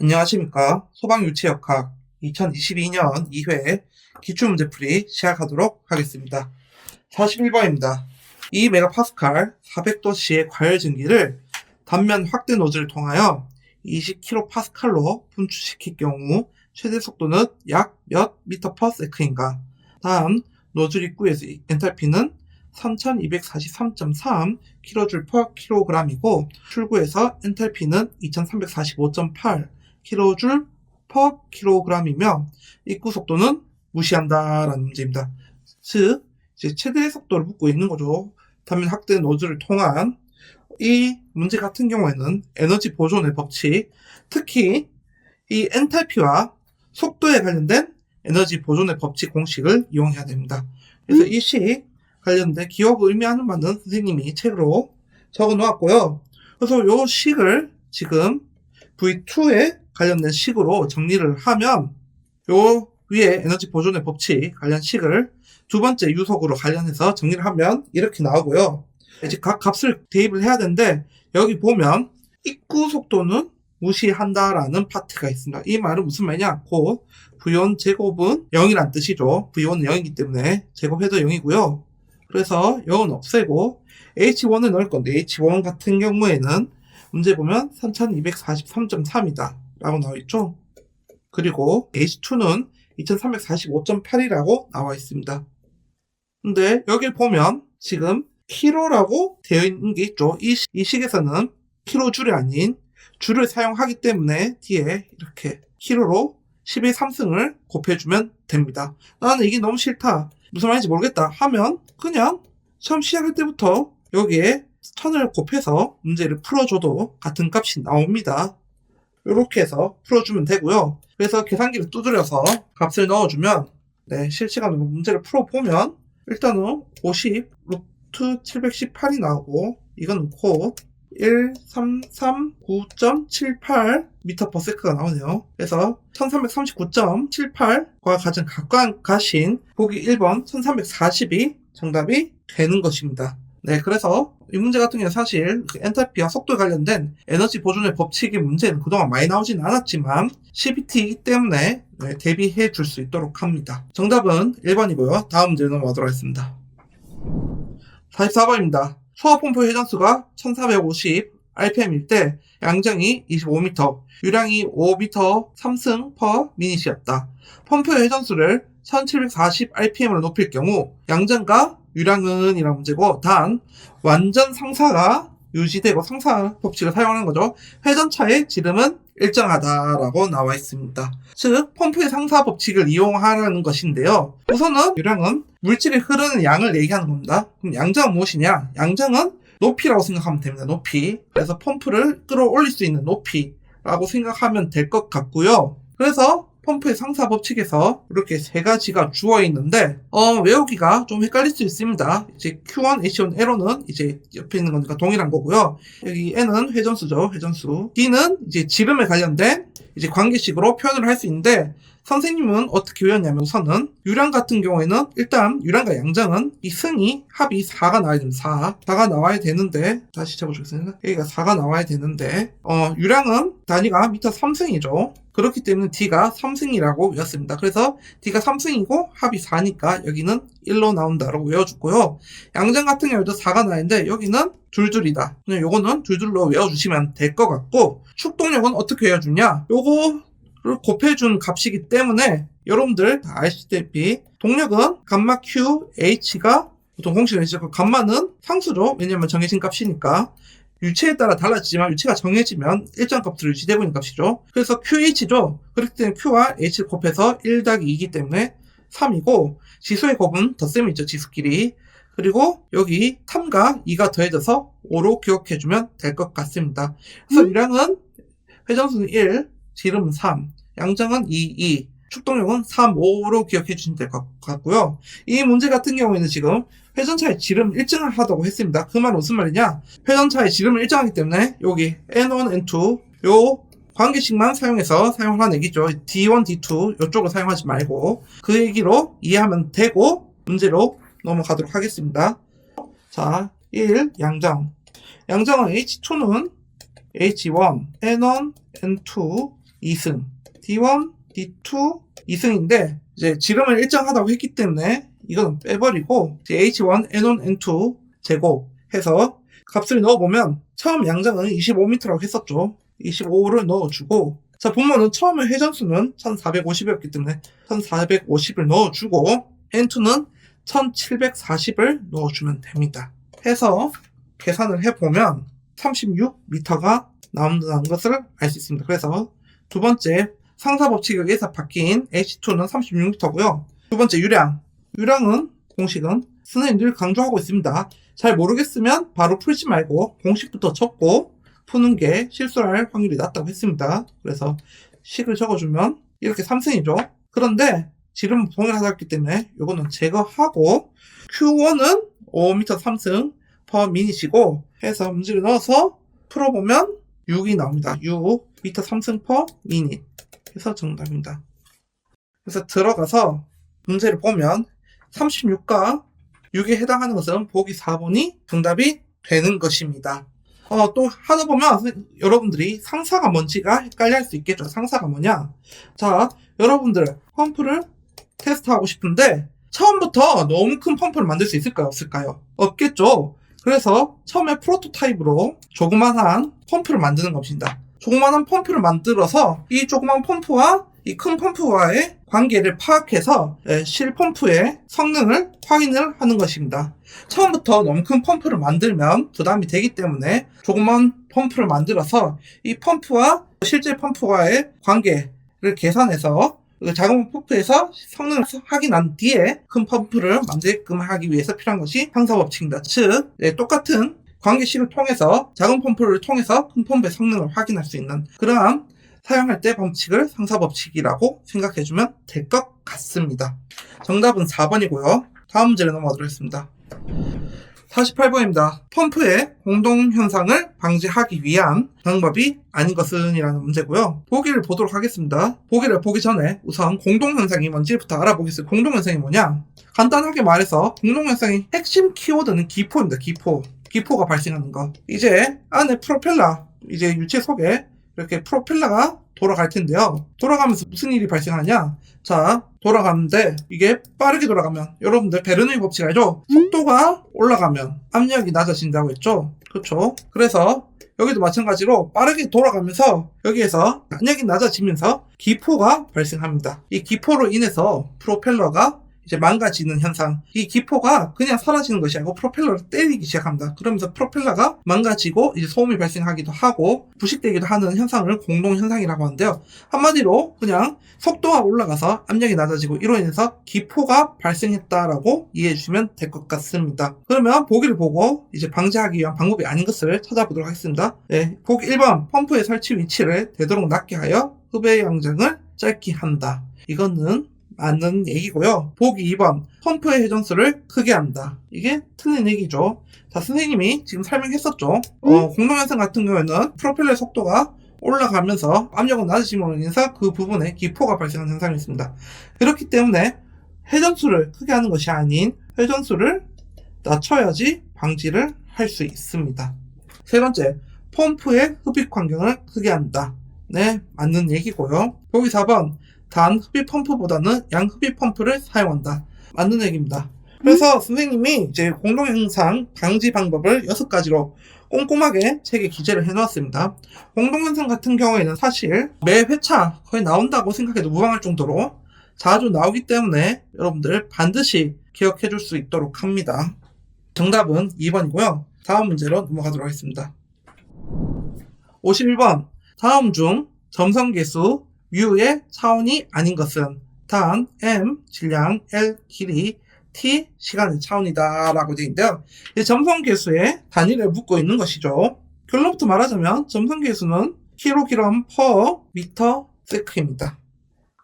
안녕하십니까. 소방유체역학 2022년 2회 기출문제풀이 시작하도록 하겠습니다. 41번입니다. 2메가파스칼 400도씨의 과열 증기를 단면 확대 노즐을 통하여 20kPa로 분출시킬 경우 최대 속도는 약 몇 미터 퍼 세크인가? 다음 노즐 입구에서 엔탈피는 3243.3 kJ per kg이고 출구에서 엔탈피는 2345.8 kJ per kg이며 입구 속도는 무시한다라는 문제입니다. 즉 이제 최대 속도를 묻고 있는 거죠. 단면 확대 노즐을 통한 이 문제 같은 경우에는 에너지 보존의 법칙, 특히 이 엔탈피와 속도에 관련된 에너지 보존의 법칙 공식을 이용해야 됩니다. 그래서 이식 관련된 기억을 의미하는 바는 선생님이 책으로 적어 놓았고요. 그래서 요 식을 지금 V2에 관련된 식으로 정리를 하면 요 위에 에너지 보존의 법칙 관련 식을 두 번째 유속으로 관련해서 정리를 하면 이렇게 나오고요. 이제 각 값을 대입을 해야 되는데 여기 보면 입구 속도는 무시한다라는 파트가 있습니다. 이 말은 무슨 말이냐? 곧 V1 제곱은 0이란 뜻이죠. V1은 0이기 때문에 제곱해도 0이고요. 그래서 0은 없애고 H1을 넣을 건데 H1 같은 경우에는 문제 보면 3243.3이다 라고 나와 있죠. 그리고 H2는 2345.8이라고 나와 있습니다. 근데 여길 보면 지금 키로라고 되어 있는 게 있죠. 이, 시- 이 식에서는 키로 줄이 아닌 줄을 사용하기 때문에 뒤에 이렇게 키로로 10의 3승을 곱해주면 됩니다. 나는 이게 너무 싫다. 무슨 말인지 모르겠다 하면 그냥 처음 시작할 때부터 여기에 천을 곱해서 문제를 풀어줘도 같은 값이 나옵니다. 이렇게 해서 풀어주면 되고요. 그래서 계산기를 두드려서 값을 넣어주면 네, 실시간으로 문제를 풀어보면 일단은 50 루트 718이 나오고 이건 곧 1339.78 미터 퍼 세크가 나오네요. 그래서 1339.78과 가장 가까운 가신 보기 1번 1340이 정답이 되는 것입니다. 네, 그래서 이 문제 같은 경우는 사실 그 엔탈피와 속도에 관련된 에너지 보존의 법칙의 문제는 그동안 많이 나오진 않았지만 CBT이기 때문에 네, 대비해 줄 수 있도록 합니다. 정답은 1번이고요. 다음 문제 넘어가도록 하겠습니다. 44번입니다. 소화펌프 회전수가 1450 RPM일 때 양정이 25m, 유량이 5m 3승 per 미닛이었다. 펌프의 회전수를 1740 RPM으로 높일 경우 양정과 유량은 이란 문제고 단 완전 상사가 유지되고 상사 법칙을 사용하는 거죠. 회전차의 지름은 일정하다라고 나와 있습니다. 즉 펌프의 상사 법칙을 이용하라는 것인데요. 우선은 유량은 물질이 흐르는 양을 얘기하는 겁니다. 그럼 양정은 무엇이냐? 양정은 높이라고 생각하면 됩니다. 높이. 그래서 펌프를 끌어올릴 수 있는 높이라고 생각하면 될 것 같고요. 그래서 펌프의 상사 법칙에서 이렇게 세 가지가 주어 있는데 어, 외우기가 좀 헷갈릴 수 있습니다. 이제 Q1, H1, L는 이제 옆에 있는 거니까 동일한 거고요. 여기 N은 회전수죠. 회전수. D는 이제 지름에 관련된 이제 관계식으로 표현을 할 수 있는데 선생님은 어떻게 외웠냐면 우선은 유량 같은 경우에는 일단 유량과 양정은 이 승이 합이 4가 나와야 됩니다. 4. 4가 나와야 되는데 다시 적어주겠습니다. 여기가 4가 나와야 되는데 어 유량은 단위가 미터 3승이죠. 그렇기 때문에 D가 3승이라고 외웠습니다. 그래서 D가 3승이고 합이 4니까 여기는 1로 나온다라고 외워주고요. 양정 같은 경우에도 4가 나는데 여기는 줄줄이다. 그냥 요거는 줄줄로 외워주시면 될 것 같고 축동력은 어떻게 외워주냐? 요거를 곱해준 값이기 때문에 여러분들 다 아시다시피 동력은 감마 Q, H가 보통 공식을 쓰고 감마는 상수죠. 왜냐면 정해진 값이니까. 유체에 따라 달라지지만 유체가 정해지면 일정 값으로 유지되고 있는 값이죠. 그래서 QH죠. 그렇기 때문에 Q와 H를 곱해서 1 더하기 2이기 때문에 3이고 지수의 곱은 덧셈이 있죠. 지수끼리. 그리고 여기 3과 2가 더해져서 5로 기억해주면 될 것 같습니다. 그래서 유량은 회전수는 1, 지름은 3, 양정은 2, 2, 축동력은 3, 5로 기억해 주시면 될 것 같고요. 이 문제 같은 경우에는 지금 회전차의 지름 일정하다고 했습니다. 그 말은 무슨 말이냐? 회전차의 지름을 일정하기 때문에 여기 N1, N2 요 관계식만 사용해서 사용하는 얘기죠. D1, D2 이쪽을 사용하지 말고 그 얘기로 이해하면 되고 문제로 넘어가도록 하겠습니다. 자, 1. 양정. 양정은 H2는 H1, N1, N2, 2승. D1, D2, 2승인데, 이제 지름을 일정하다고 했기 때문에 이거는 빼버리고, 이제 H1, N1, N2 제곱해서 값을 넣어보면, 처음 양정은 25m라고 했었죠. 25를 넣어주고, 자, 보면은 처음에 회전수는 1450이었기 때문에 1450을 넣어주고, N2는 1740을 넣어주면 됩니다. 해서 계산을 해보면 36m가 나온다는 것을 알 수 있습니다. 그래서 두 번째 상사 법칙에 의해서 바뀐 H2는 36m고요. 두 번째 유량. 유량은 공식은 선생님들 강조하고 있습니다. 잘 모르겠으면 바로 풀지 말고 공식부터 적고 푸는 게 실수할 확률이 낮다고 했습니다. 그래서 식을 적어주면 이렇게 3승이죠. 그런데 지름은 동일하다기 때문에 이거는 제거하고 Q1은 5m 3승 per 미닛이고 해서 문제를 넣어서 풀어보면 6이 나옵니다. 6 m 3승 per 미닛 해서 정답입니다. 그래서 들어가서 문제를 보면 36과 6에 해당하는 것은 보기 4번이 정답이 되는 것입니다. 어, 또 하다 보면 여러분들이 상사가 뭔지가 헷갈려 할 수 있겠죠. 상사가 뭐냐? 자, 여러분들 펌프를 테스트하고 싶은데 처음부터 너무 큰 펌프를 만들 수 있을까요? 없을까요? 없겠죠. 그래서 처음에 프로토타입으로 조그만한 펌프를 만드는 것입니다. 조그만한 펌프를 만들어서 이 조그만 펌프와 이 큰 펌프와의 관계를 파악해서 예, 실 펌프의 성능을 확인을 하는 것입니다. 처음부터 너무 큰 펌프를 만들면 부담이 되기 때문에 조그만 펌프를 만들어서 이 펌프와 실제 펌프와의 관계를 계산해서 그 작은 펌프에서 성능을 확인한 뒤에 큰 펌프를 만들게끔 하기 위해서 필요한 것이 상사법칙입니다. 즉 예, 똑같은 관계식을 통해서 작은 펌프를 통해서 큰 펌프의 성능을 확인할 수 있는 그러한 사용할 때 법칙을 상사법칙이라고 생각해주면 될 것 같습니다. 정답은 4번이고요. 다음 문제를 넘어가도록 하겠습니다. 48번입니다. 펌프의 공동현상을 방지하기 위한 방법이 아닌 것은 이라는 문제고요. 보기를 보도록 하겠습니다. 보기를 보기 전에 우선 공동현상이 뭔지부터 알아보겠습니다. 공동현상이 뭐냐? 간단하게 말해서 공동현상의 핵심 키워드는 기포입니다. 기포. 기포가 발생하는 거. 이제 안에 프로펠러, 이제 유체 속에 이렇게 프로펠러가 돌아갈 텐데요. 돌아가면서 무슨 일이 발생하냐? 자, 돌아가는데 이게 빠르게 돌아가면 여러분들 베르누이 법칙 알죠? 속도가 올라가면 압력이 낮아진다고 했죠? 그렇죠? 그래서 여기도 마찬가지로 빠르게 돌아가면서 여기에서 압력이 낮아지면서 기포가 발생합니다. 이 기포로 인해서 프로펠러가 이제 망가지는 현상. 이 기포가 그냥 사라지는 것이 아니고 프로펠러를 때리기 시작합니다. 그러면서 프로펠러가 망가지고 이제 소음이 발생하기도 하고 부식되기도 하는 현상을 공동 현상이라고 하는데요. 한마디로 그냥 속도가 올라가서 압력이 낮아지고 이로 인해서 기포가 발생했다라고 이해해 주시면 될 것 같습니다. 그러면 보기를 보고 이제 방지하기 위한 방법이 아닌 것을 찾아보도록 하겠습니다. 네, 보기 1번 펌프의 설치 위치를 되도록 낮게 하여 흡의 양장을 짧게 한다. 이거는 맞는 얘기고요. 보기 2번 펌프의 회전수를 크게 한다. 이게 틀린 얘기죠. 자 선생님이 지금 설명했었죠. 어, 공동현상 같은 경우에는 프로펠러 속도가 올라가면서 압력은 낮아짐으로 인해서 그 부분에 기포가 발생하는 현상이 있습니다. 그렇기 때문에 회전수를 크게 하는 것이 아닌 회전수를 낮춰야지 방지를 할 수 있습니다. 세 번째, 펌프의 흡입 환경을 크게 한다. 네, 맞는 얘기고요. 보기 4번, 단 흡입 펌프보다는 양 흡입 펌프를 사용한다. 맞는 얘기입니다. 그래서 선생님이 이제 공동현상 방지 방법을 6가지로 꼼꼼하게 책에 기재를 해놓았습니다. 공동현상 같은 경우에는 사실 매 회차 거의 나온다고 생각해도 무방할 정도로 자주 나오기 때문에 여러분들 반드시 기억해 줄 수 있도록 합니다. 정답은 2번이고요. 다음 문제로 넘어가도록 하겠습니다. 51번. 다음 중 점성계수 U의 차원이 아닌 것은 단 M 질량 L 길이 T 시간의 차원이다 라고 되어 있는데요. 이 점성계수에 단위를 묻고 있는 것이죠. 결론부터 말하자면 점성계수는 kg per 미터 세크입니다.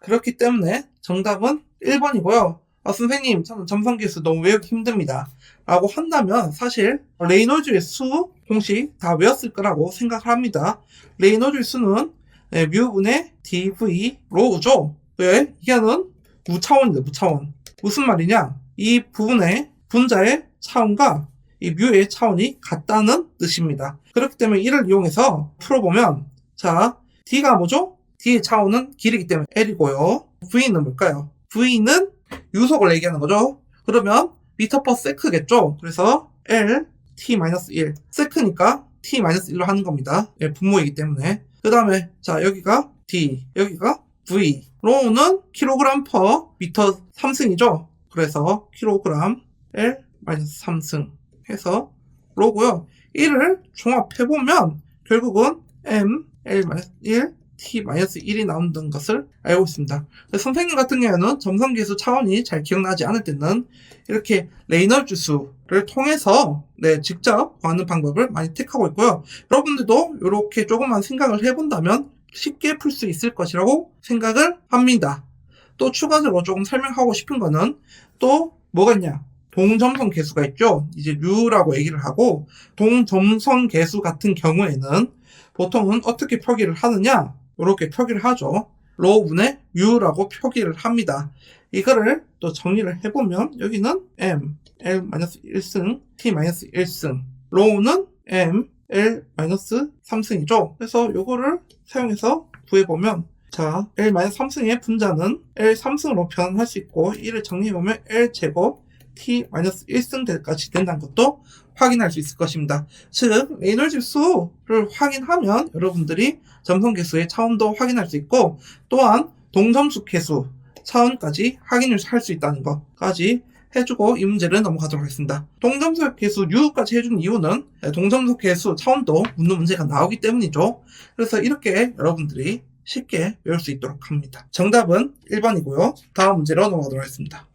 그렇기 때문에 정답은 1번이고요. 아, 선생님, 저는 점성계수 너무 외우기 힘듭니다. 라고 한다면 사실 레이놀즈의 수 공식 다 외웠을 거라고 생각을 합니다. 레이놀즈의 수는 네, 뮤분의 dv 로 우죠. 왜? 이게는 무차원입니다. 무차원. 무슨 말이냐? 이 부분의 분자의 차원과 이 뮤의 차원이 같다는 뜻입니다. 그렇기 때문에 이를 이용해서 풀어보면 자 d가 뭐죠? d의 차원은 길이기 때문에 l이고요. v는 뭘까요? v는 유속을 얘기하는 거죠. 그러면 미터 퍼 세크겠죠? 그래서 l t-1 세크니까 t-1로 하는 겁니다. 예, 분모이기 때문에 그 다음에 자 여기가 d 여기가 v 로우는 킬로그램 퍼 미터 3승이죠. 그래서 킬로그램 l 3승 해서 로고요. 이를 종합해보면 결국은 m l 1 t-1이 나온다는 것을 알고 있습니다. 선생님 같은 경우에는 점성계수 차원이 잘 기억나지 않을 때는 이렇게 레이널즈 수를 통해서 네, 직접 구하는 방법을 많이 택하고 있고요. 여러분들도 이렇게 조금만 생각을 해본다면 쉽게 풀 수 있을 것이라고 생각을 합니다. 또 추가적으로 조금 설명하고 싶은 거는 또 뭐가 있냐? 동점성 계수가 있죠. 이제 U라고 얘기를 하고 동점성 계수 같은 경우에는 보통은 어떻게 표기를 하느냐? 이렇게 표기를 하죠. 로우분의 U라고 표기를 합니다. 이거를 또 정리를 해보면 여기는 M, L-1승, T-1승 로우는 M, L-3승이죠. 그래서 요거를 사용해서 구해보면 자, L-3승의 분자는 L3승으로 변환할 수 있고 이를 정리해보면 L제곱 T-1승까지 된다는 것도 확인할 수 있을 것입니다. 즉, 레이놀즈 수를 확인하면 여러분들이 점성계수의 차원도 확인할 수 있고 또한 동점수 계수 차원까지 확인을 할 수 있다는 것까지 해주고 이 문제를 넘어가도록 하겠습니다. 동점수 계수 U까지 해준 이유는 동점수 계수 차원도 묻는 문제가 나오기 때문이죠. 그래서 이렇게 여러분들이 쉽게 외울 수 있도록 합니다. 정답은 1번이고요. 다음 문제로 넘어가도록 하겠습니다.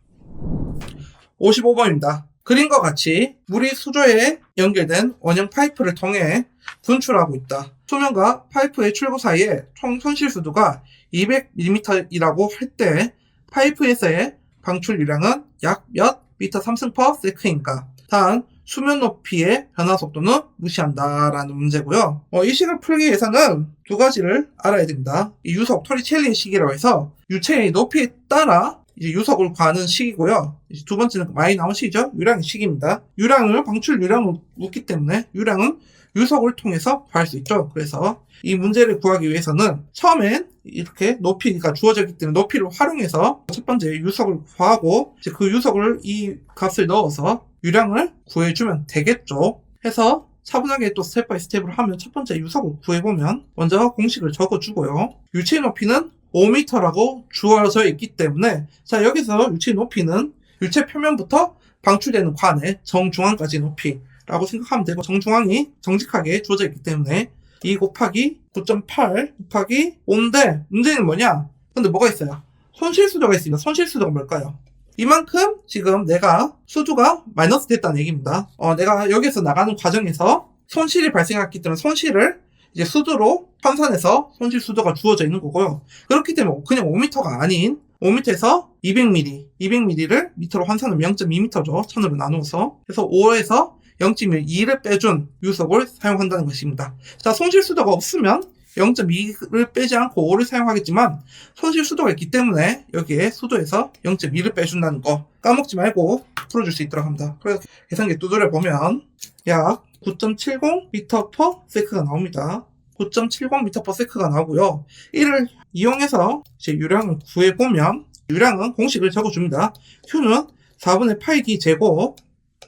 55번입니다. 그림과 같이 물이 수조에 연결된 원형 파이프를 통해 분출하고 있다. 수면과 파이프의 출구 사이에 총 손실 수도가 200mm이라고 할 때 파이프에서의 방출 유량은 약 몇 미터 3승 퍼 세크인가? 단 수면 높이의 변화 속도는 무시한다라는 문제고요. 어, 이 식을 풀기 위해서는 두 가지를 알아야 됩니다. 이 유속 토리첼리 식이라고 해서 유체의 높이에 따라 이제 유속을 구하는 식이고요. 두 번째는 많이 나온 식이죠. 유량의 식입니다. 유량을 방출 유량을 묻기 때문에 유량은 유속을 통해서 구할 수 있죠. 그래서 이 문제를 구하기 위해서는 처음엔 이렇게 높이가 주어졌기 때문에 높이를 활용해서 첫 번째 유속을 구하고 이제 그 유속을 이 값을 넣어서 유량을 구해주면 되겠죠. 해서 차분하게 또 스텝 바이 스텝으로 하면 첫 번째 유속을 구해보면 먼저 공식을 적어주고요. 유체 높이는 5m라고 주어져 있기 때문에 자 여기서 유체 높이는 유체 표면부터 방출되는 관의 정중앙까지 높이라고 생각하면 되고 정중앙이 정직하게 주어져 있기 때문에 2 곱하기 9.8 곱하기 5인데 문제는 뭐냐? 근데 뭐가 있어요? 손실수도가 있습니다. 손실수도가 뭘까요? 이만큼 지금 내가 수주가 마이너스 됐다는 얘기입니다. 어, 내가 여기서 나가는 과정에서 손실이 발생했기 때문에 손실을 이제 수도로 환산해서 손실 수도가 주어져 있는 거고요. 그렇기 때문에 그냥 5m가 아닌 5m에서 200mm, 200mm를 미터로 환산하면 0.2m죠. 천으로 나누어서. 그래서 5에서 0.2를 빼준 유속을 사용한다는 것입니다. 자, 손실 수도가 없으면 0.2를 빼지 않고 5를 사용하겠지만 손실 수도가 있기 때문에 여기에 수도에서 0.2를 빼준다는 거 까먹지 말고 풀어줄 수 있도록 합니다. 그래서 계산기 두드려 보면 약 9.70m per sec가 나옵니다. 9.70m per sec가 나오고요. 이를 이용해서 이제 유량을 구해보면 유량은 공식을 적어줍니다. Q는 4분의 8D 제곱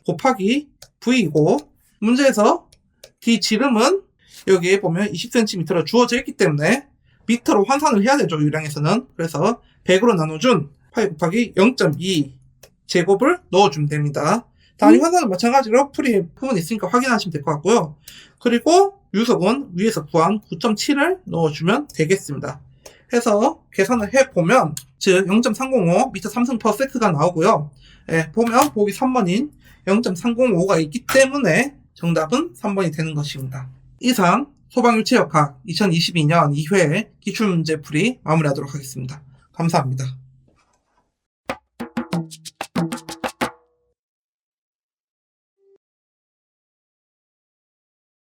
곱하기 V이고 문제에서 D 지름은 여기에 보면 20cm로 주어져 있기 때문에 미터로 환산을 해야 되죠. 유량에서는. 그래서 100으로 나눠준 8 곱하기 0.2 제곱을 넣어주면 됩니다. 단위 환산은 마찬가지로 풀이 부분 있으니까 확인하시면 될 것 같고요. 그리고 유속은 위에서 구한 9.7을 넣어주면 되겠습니다. 해서 계산을 해보면 즉 0.305 미터 3승 퍼 세크가 나오고요. 예, 보면 보기 3번인 0.305가 있기 때문에 정답은 3번이 되는 것입니다. 이상 소방유체역학 2022년 2회 기출문제풀이 마무리하도록 하겠습니다. 감사합니다.